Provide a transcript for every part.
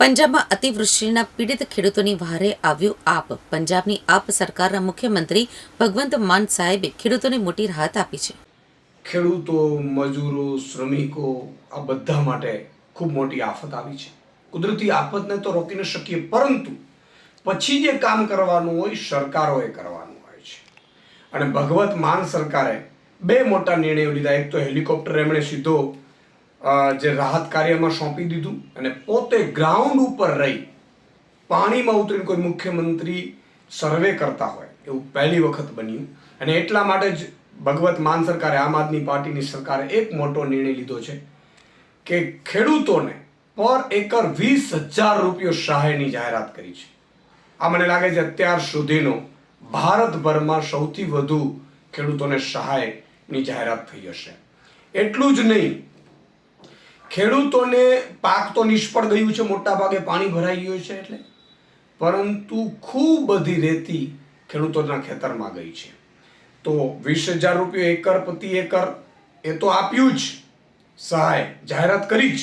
પંજાબમાં અતિવૃષ્ટિના પીડિત ખેડૂતોની વહારે આવ્યું આપ. પંજાબની આપ સરકારના મુખ્યમંત્રી ભગવંત માન સાહેબે ખેડૂતોને મોટી રાહત આપી છે. ખેડૂતો, મજૂરો, શ્રમિકો આ બધા માટે ખૂબ મોટી આફત આવી છે. કુદરતી આફતને તો રોકી ન શકીએ, પરંતુ પછી જે કામ કરવાનું હોય, સરકારોએ કરવાનું હોય છે. અને ભગવત માન સરકારે બે મોટા નિર્ણયો લીધા. એક તો હેલિકોપ્ટર એમણે સીધો જે રાહત કાર્યમાં સોંપી દીધું અને પોતે ગ્રાઉન્ડ ઉપર રહી પાણીમાં ઉતરીને કોઈ મુખ્યમંત્રી સર્વે કરતા હોય, એવું પહેલી વખત બન્યું. અને એટલા માટે જ ભગવત માન સરકારે, આમ આદમી પાર્ટીની સરકારે એક મોટો નિર્ણય લીધો છે કે ખેડૂતોને પર એકર વીસ હજાર રૂપિયો સહાયની જાહેરાત કરી છે. આ મને લાગે છે અત્યાર સુધીનો ભારતભરમાં સૌથી વધુ ખેડૂતોને સહાયની જાહેરાત થઈ હશે. એટલું જ નહીં ખેડૂતોને પાક તો નિષ્ફળ ગયું છે, મોટા ભાગે પાણી ભરાઈ ગયું છે એટલે. પરંતુ ખૂબ બધી રેતી ખેડૂતોના ખેતરમાં ગઈ છે. તો વીસ હજાર રૂપિયો એકર, પ્રતિ એકર એ તો આપ્યું જ. સહાય, જાહેરાત કરી જ.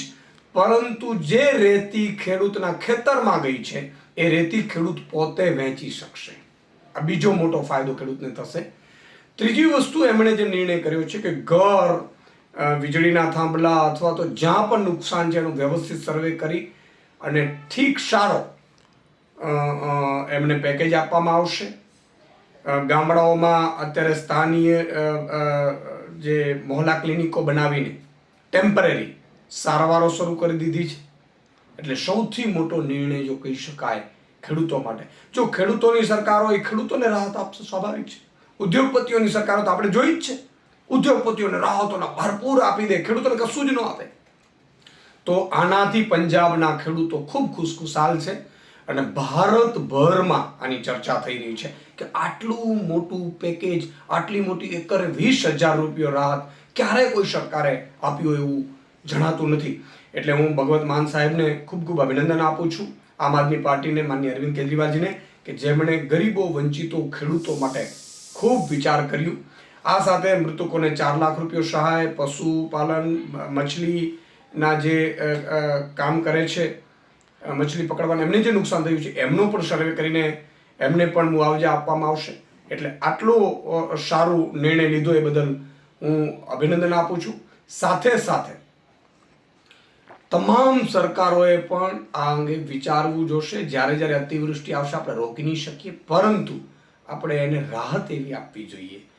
પરંતુ જે રેતી ખેડૂતના ખેતરમાં ગઈ છે, એ રેતી ખેડૂત પોતે વેચી શકશે. આ બીજો મોટો ફાયદો ખેડૂતને થશે. ત્રીજી વસ્તુ એમણે જે નિર્ણય કર્યો છે કે ઘર વીજળીના થાંભલા અથવા તો જ્યાં પણ નુકસાન છે એનું વ્યવસ્થિત સર્વે કરી અને ઠીક સારો એમને પેકેજ આપવામાં આવશે. ગામડાઓમાં અત્યારે સ્થાનીય જે મોહલ્લા ક્લિનિકો બનાવીને ટેમ્પરરી સારવારો શરૂ કરી દીધી છે. એટલે સૌથી મોટો નિર્ણય જો કહી શકાય ખેડૂતો માટે. જો ખેડૂતોની સરકારો એ ખેડૂતોને રાહત આપશે, સ્વાભાવિક છે. ઉદ્યોગપતિઓની સરકારો તો આપણે જોઈ જ છે. ઉદ્યોગપતિઓને રાહતોના ભરપૂર આપી દે, ખેડૂતોને કશું જ ન આપે. તો આનાથી પંજાબના ખેડૂતો ખૂબ ખુશખુશાલ છે અને ભારતભરમાં આની ચર્ચા થઈ રહી છે કે આટલું મોટું પેકેજ, આટલી મોટી એકરે વીસ હજાર રૂપિયો રાહત ક્યારે કોઈ સરકારે આપ્યું એવું જણાતું નથી. એટલે હું ભગવત માન સાહેબને ખૂબ ખૂબ અભિનંદન આપું છું. આમ આદમી પાર્ટીને માન્ય અરવિંદ કેજરીવાલજીને કે જેમણે ગરીબો વંચિતો ખેડૂતો માટે ખૂબ વિચાર કર્યું. આ સાથે મૃતકોને ચાર લાખ રૂપિયો સહાય, પશુપાલન મછલીના જે કામ કરે છે મછલી પકડવાને એમને જે નુકસાન થયું છે, એમનો પણ સર્વે કરીને એમને પણ મુઆવજા આપવામાં આવશે. એટલે આટલો સારું નિર્ણય લીધો એ બદલ હું અભિનંદન આપું છું. સાથે સાથે તમામ સરકારોએ પણ આ અંગે વિચારવું જોશે. જ્યારે જ્યારે અતિવૃષ્ટિ આવશે, આપણે રોકી નહીં શકીએ. પરંતુ આપણે એને રાહત એવી આપવી જોઈએ.